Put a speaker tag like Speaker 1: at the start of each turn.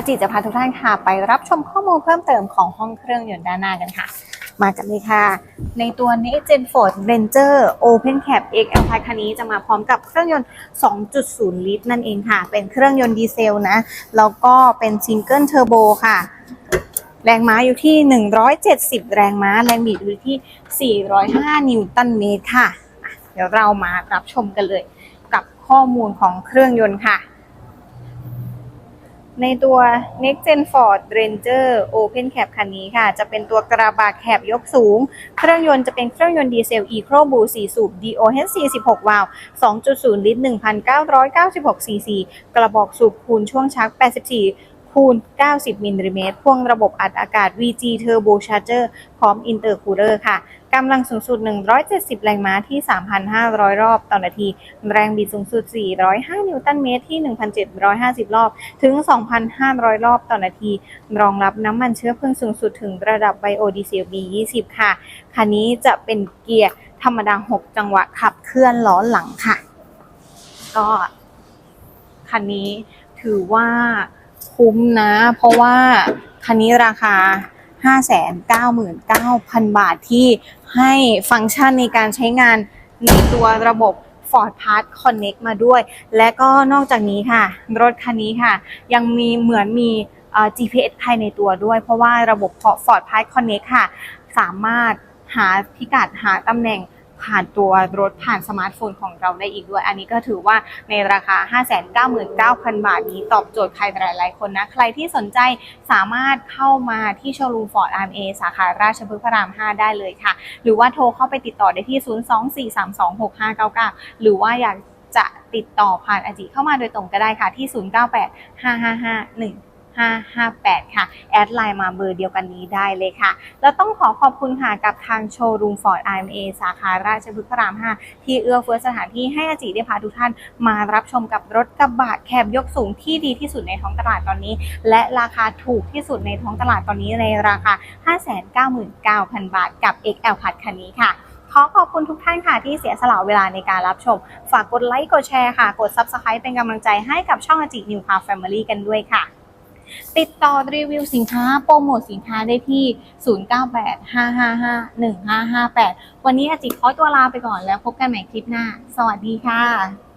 Speaker 1: อาจิจะพาทุกท่านค่ะไปรับชมข้อมูลเพิ่มเติมของห้องเครื่องยนต์ด้านหน้ากันค่ะ มากันเลยค่ะ ในตัว Next Gen Ford Ranger Open Cab XL คันนี้จะมาพร้อมกับเครื่องยนต์ 2.0 ลิตรนั่นเองค่ะ เป็นเครื่องยนต์ดีเซลนะ แล้วก็เป็นซิงเกิลเทอร์โบค่ะแรงม้าอยู่ที่ 170 แรงม้า แรงบิดอยู่ที่ 405 นิวตันเมตรค่ะ เดี๋ยวเรามารับชมกันเลย กับข้อมูลของเครื่องยนต์ค่ะ ในตัว Next Gen Ford Ranger Open Cab คันนี้ค่ะ จะเป็นตัวกระบะแคบยกสูง เครื่องยนต์จะเป็นเครื่องยนต์ดีเซล Eco Blue 4สูบ DOHC 16วาล์ว 2.0 ลิตร 1,996 cc กระบอกสูบคูณช่วงชัก 84 คูณ 90 มิลลิเมตร พ่วงระบบอัดอากาศ VG Turbo Charger พร้อม Intercooler ค่ะ กำลังสูงสุด 170 แรงม้าที่ 3,500 รอบต่อนาที แรงบิดสูงสุด 405 นิวตันเมตรที่ 1,750 รอบ ถึง 2,500 รอบต่อนาที รองรับน้ำมันเชื้อเพลิงสูงสุดถึงระดับไบโอดีเซล B20 ค่ะ คันนี้จะเป็นเกียร์ธรรมดา 6 จังหวะขับเคลื่อนล้อหลังค่ะ ก็คันนี้ถือว่า คุ้มนะ เพราะว่าคันนี้ราคา 599,000 บาทที่ให้ฟังก์ชันในการใช้งานในตัวระบบ Ford Pass Connect มาด้วย และก็นอกจากนี้ค่ะ รถคันนี้ค่ะ ยังมีเหมือนมี GPS ภายในตัวด้วย เพราะว่าระบบ Ford Pass Connect ค่ะ สามารถหาพิกัดหาตำแหน่ง ผ่านตัวรถผ่านสมาร์ทโฟนของเราได้อีกด้วย อันนี้ก็ถือว่าในราคา 599,000 บาทนี้ตอบโจทย์ใครหลายๆคนนะ ใครที่สนใจสามารถเข้ามาที่โชว์รูม Ford RMA สาขาราชพฤกษ์พระราม 5 ได้เลยค่ะ หรือว่าโทรเข้าไปติดต่อได้ที่ 024326599 หรือว่าอยากจะติดต่อผ่านอาจิเข้ามาโดยตรงก็ได้ค่ะที่ 0985551 558 ค่ะ แอดไลน์มาเบอร์เดียวกันนี้ได้เลยค่ะ แล้วต้องขอขอบคุณค่ะกับทางโชว์รูม Ford RMA สาขาราชพฤกษ์พระราม 5 ที่เอื้อเฟื้อสถานที่ให้อาจิได้พาทุกท่านมารับชมกับรถกระบะแคบยกสูงที่ดีที่สุดในท้องตลาดตอนนี้ และราคาถูกที่สุดในท้องตลาดตอนนี้ในราคา 599,000 บาท กับ XL พัดคันนี้ค่ะขอขอบคุณทุกท่านค่ะที่เสียสละเวลาในการรับชม ฝากกดไลค์กดแชร์ค่ะ กด Subscribe เป็นกำลังใจให้กับช่องอาจินิวคาแฟมิลี่กันด้วยค่ะ ติดต่อรีวิวสินค้าโปรโมทสินค้าได้ที่ 0985551558 วันนี้อาจิขอตัวลาไปก่อนแล้วพบกันใหม่คลิปหน้า สวัสดีค่ะ